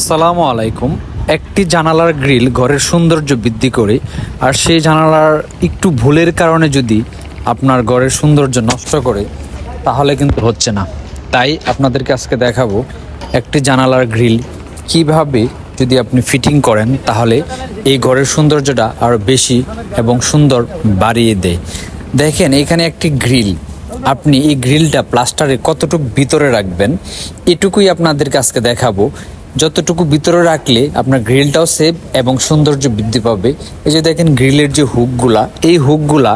আসসালামু আলাইকুম। একটি জানালার গ্রিল ঘরের সৌন্দর্য বৃদ্ধি করে, আর সেই জানালার একটু ভুলের কারণে যদি আপনার ঘরের সৌন্দর্য নষ্ট করে, তাহলে কিন্তু হচ্ছে না। তাই আপনাদেরকে আজকে দেখাবো একটি জানালার গ্রিল। কীভাবে যদি আপনি ফিটিং করেন, তাহলে এই ঘরের সৌন্দর্যটা আরও বেশি এবং সুন্দর বাড়িয়ে দেয়। দেখেন, এখানে একটি গ্রিল। আপনি এই গ্রিলটা প্লাস্টারে কতটুকু ভিতরে রাখবেন, এটুকুই আপনাদেরকে আজকে দেখাবো। যতটুকু ভিতরে রাখলে আপনার গ্রিলটাও সেফ এবং সৌন্দর্য বৃদ্ধি পাবে। এই যে দেখেন গ্রিলের যে হুকগুলা এই হুকগুলা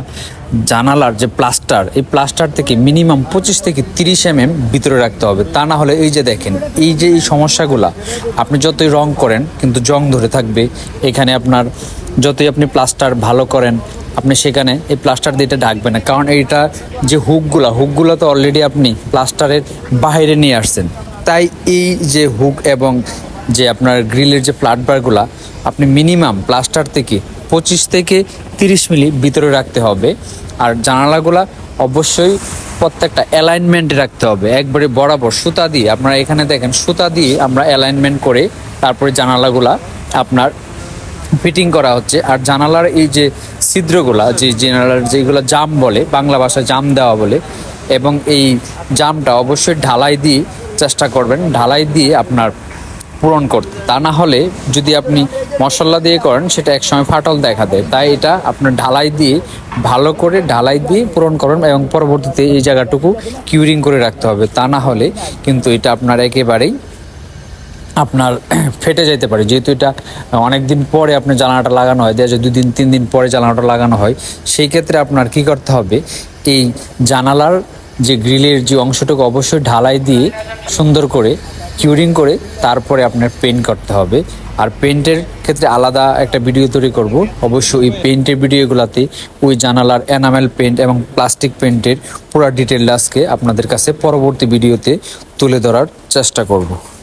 জানালার যে প্লাস্টার এই প্লাস্টার থেকে মিনিমাম পঁচিশ থেকে তিরিশ এম এম ভিতরে রাখতে হবে। তা না হলে এই যে দেখেন, এই যে এই সমস্যাগুলা, আপনি যতই রং করেন, কিন্তু জং ধরে থাকবে। এখানে আপনার যতই আপনি প্লাস্টার ভালো করেন, আপনি সেখানে এই প্লাস্টার দিয়ে এটা ঢাকবে না। কারণ এইটা যে হুকগুলা হুকগুলো তো অলরেডি আপনি প্লাস্টারের বাইরে নিয়ে আসছেন। তাই এই যে হুক এবং যে আপনার গ্রিলের যে ফ্ল্যাট বারগুলা, আপনি মিনিমাম প্লাস্টার থেকে পঁচিশ থেকে তিরিশ মিলি ভিতরে রাখতে হবে। আর জানালাগুলা অবশ্যই প্রত্যেকটা অ্যালাইনমেন্টে রাখতে হবে। একবারে বরাবর সুতা দিয়ে, আপনারা এখানে দেখেন, সুতা দিয়ে আমরা অ্যালাইনমেন্ট করে তারপরে জানালাগুলা আপনার ফিটিং করা হচ্ছে। আর জানালার এই যে ছিদ্রগুলা, যে জানালার যেগুলো জাম বলে, বাংলা ভাষায় জাম দেওয়া বলে, এবং এই জামটা অবশ্যই ঢালাই দিয়ে চেষ্টা করবেন ঢালাই দিয়ে আপনার পূরণ করতে। তা না হলে যদি আপনি মশলা দিয়ে করেন, সেটা একসময় ফাটল দেখা দেয়। তাই এটা আপনার ঢালাই দিয়ে ভালো করে ঢালাই দিয়ে পূরণ করুন এবং পরবর্তীতে এই জায়গাটুকু কিউরিং করে রাখতে হবে। তা না হলে কিন্তু এটা আপনার একেবারেই আপনার ফেটে যেতে পারে। যেহেতু এটা অনেক দিন পরে আপনার জানালাটা লাগানো হয়, দেখা যায় দুই দিন, তিন দিন পরে জানালাটা লাগানো হয়, সেই ক্ষেত্রে আপনার কি করতে হবে, এই জানালার যে গ্রিলের যে অংশটুকু অবশ্যই ঢালাই দিয়ে সুন্দর করে কিউরিং করে তারপরে আপনার পেন্ট করতে হবে। আর পেন্টের ক্ষেত্রে আলাদা একটা ভিডিও তৈরি করব। অবশ্যই ওই পেন্টের ভিডিওগুলোতে ওই জানালার এনামেল পেন্ট এবং প্লাস্টিক পেন্টের পুরো ডিটেল আপনাদের কাছে পরবর্তী ভিডিওতে তুলে ধরার চেষ্টা করব।